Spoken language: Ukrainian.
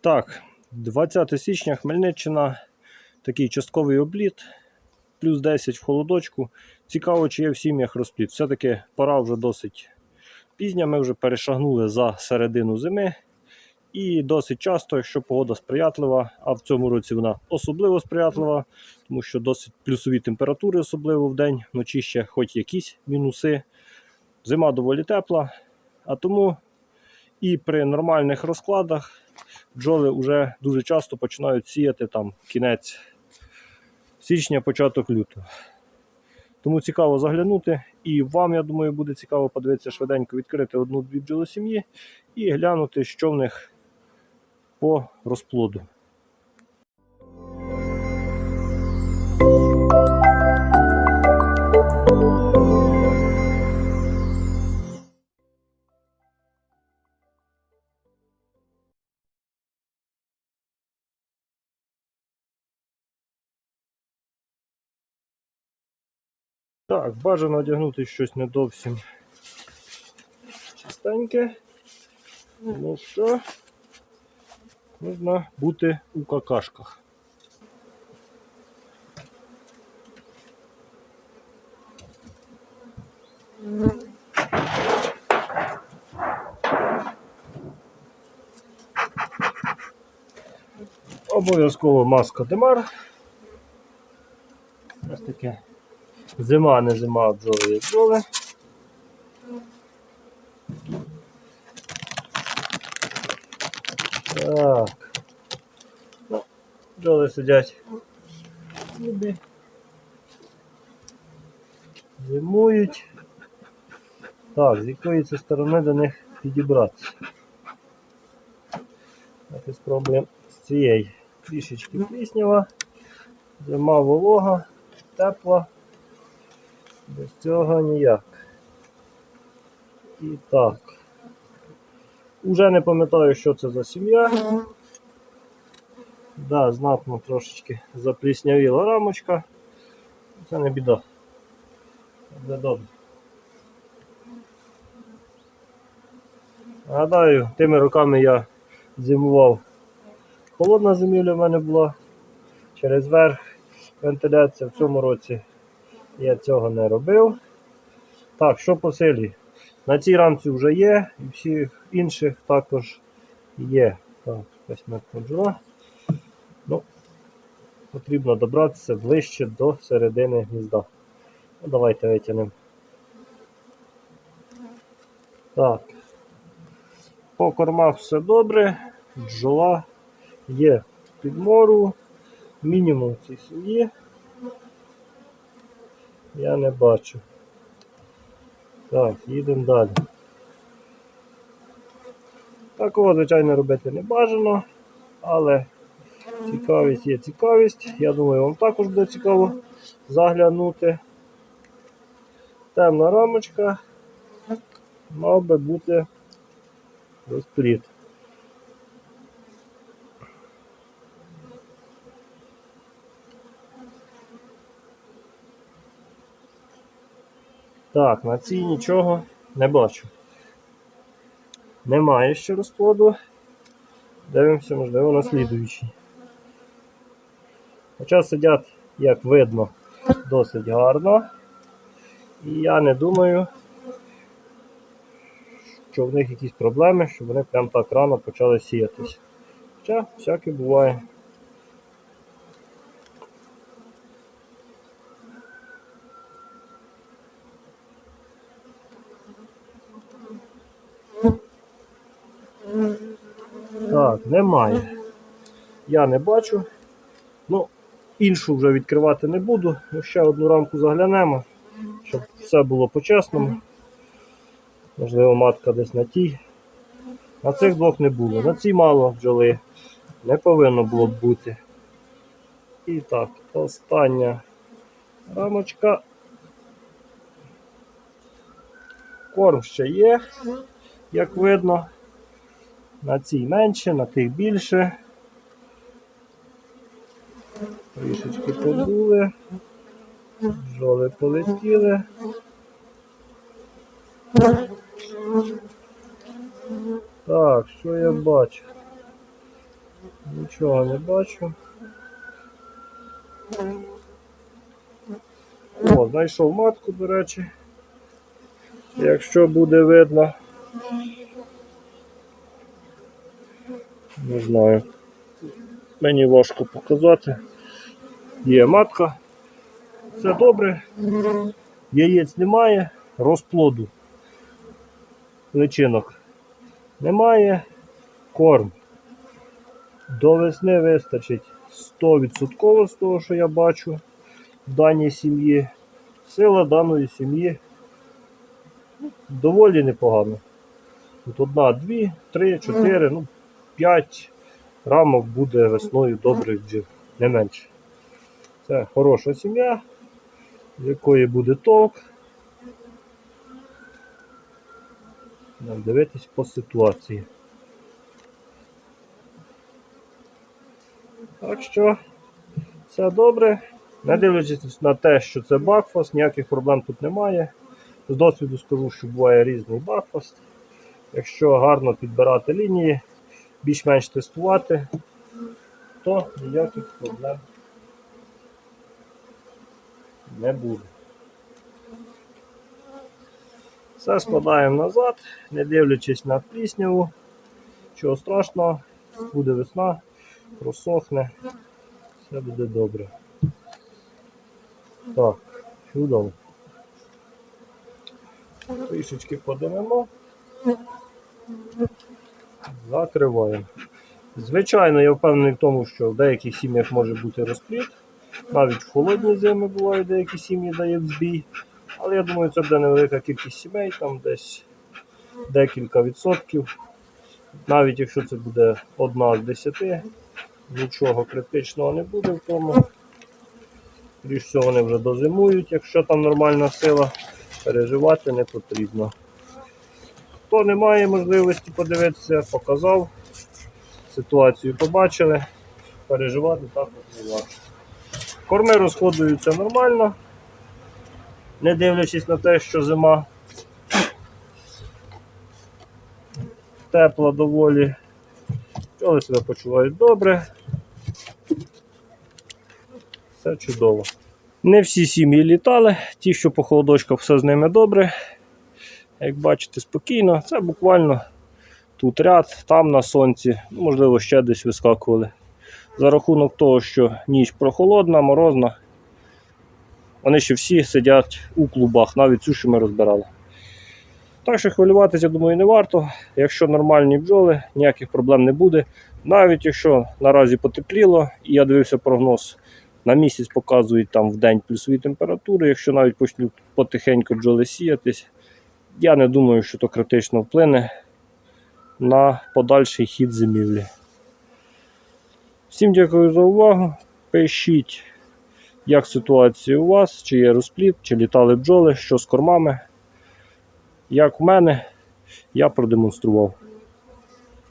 Так, 20 січня Хмельниччина, такий частковий обліт, плюс 10 в холодочку. Цікаво, чи є в сім'ях розпліт. Все-таки пора вже досить пізня. Ми вже перешагнули за середину зими. І досить часто, якщо погода сприятлива, а в цьому році вона особливо сприятлива, тому що досить плюсові температури, особливо в день, вночі ще хоч якісь мінуси. Зима доволі тепла, а тому і при нормальних розкладах бджоли вже дуже часто починають сіяти там кінець січня, початок лютого. Тому цікаво заглянути. І вам, я думаю, буде цікаво подивитися швиденько, відкрити одну-дві бджолосім'ї і глянути, що в них по розплоду. Так, бажано одягнути щось не зовсім чистеньке. Ну що, можна бути у какашках. Обов'язково маска Демар. Ось таке. Зима, не зима, бджоли є бджоли. Так. Ну, бджоли сидять. Зимують. Так, з якої це сторони до них підібратися. Давайте спробуємо з цієї трішечки пліснява. Зима волога, тепла. Без цього ніяк. І так. Уже не пам'ятаю, що це за сім'я. Да, знатно трошечки запліснявіла рамочка. Це не біда. Буде добре. Нагадаю, тими роками я зимував. Холодна зимівля в мене була через верх вентиляція в цьому році я цього не робив. Так, що по силі? На цій рамці вже є, і всіх інших також є. Так, мертва бджола. Ну, потрібно добратися ближче до середини гнізда. Ну, давайте витягнемо. Так. По кормах все добре. Бджола є підмору. Мінімум цій сім'ї я не бачу. Так, їдемо далі. Такого, звичайно, робити не бажано, але цікавість є цікавість. Я думаю, вам також буде цікаво заглянути. Темна рамочка мав би бути розпліт. Так, на цій нічого не бачу. Немає ще розплоду. Дивимося, можливо, на слідуючий. Хоча сидять, як видно, досить гарно. І я не думаю, що в них якісь проблеми, що вони прям так рано почали сіятись. Хоча всяке буває. Так, немає. Я не бачу. Ну, іншу вже відкривати не буду. Ну, ще одну рамку заглянемо, щоб все було по-чесному. Можливо, матка десь на тій. На цих двох не було. На цій мало бджоли. Не повинно було б бути. І так, остання рамочка. Корм ще є, як видно. На цій менше, на тих більше. Трішечки побули. Бджоли полетіли. Так, що я бачу? Нічого не бачу. О, знайшов матку, до речі. Якщо буде видно. Не знаю. Мені важко показати. Є матка. Все добре. Яєць немає, розплоду. Личинок немає. Корм. До весни вистачить 100% з того, що я бачу в даній сім'ї. Сила даної сім'ї доволі непогана. Тут одна, дві, три, чотири, ну, п'ять рамок буде весною добрих бджіл, не менше. Це хороша сім'я, з якої буде толк. Дивитись по ситуації. Так що все добре. Не дивлячись на те, що це бакфаст, ніяких проблем тут немає. З досвіду скажу, що буває різний бакфаст. Якщо гарно підбирати лінії, більш-менш тестувати, то ніяких проблем не буде. Все складаємо назад, не дивлячись на плісняву. Чого страшного, буде весна, просохне, все буде добре. Так, чудово. Трішечки подивимо. Закриваємо. Звичайно, я впевнений в тому, що в деяких сім'ях може бути розпліт. Навіть в холодні зими бувають деякі сім'ї дають збій. Але я думаю, це буде невелика кількість сімей, там десь декілька відсотків. Навіть якщо це буде одна з десяти, нічого критичного не буде в тому. Більш вони вже дозимують, якщо там нормальна сила, переживати не потрібно. Хто не має можливості подивитися, показав, ситуацію побачили, переживати також не варто. Корми розходуються нормально, не дивлячись на те, що зима тепла доволі. Пчоли себе почувають добре. Все чудово. Не всі сім'ї літали, ті, що по холодочках все з ними добре. Як бачите, спокійно. Це буквально тут ряд, там на сонці, можливо, ще десь вискакували. За рахунок того, що ніч прохолодна, морозна, вони ще всі сидять у клубах, навіть цю, що ми розбирали. Так що хвилюватися, я думаю, не варто. Якщо нормальні бджоли, ніяких проблем не буде. Навіть якщо наразі потепліло, і я дивився прогноз, на місяць показують там в день плюсові температури, якщо навіть почнуть потихеньку бджоли сіятись, я не думаю, що то критично вплине на подальший хід зимівлі. Всім дякую за увагу. Пишіть, як ситуація у вас, чи є розпліт, чи літали бджоли, що з кормами. Як в мене, я продемонстрував.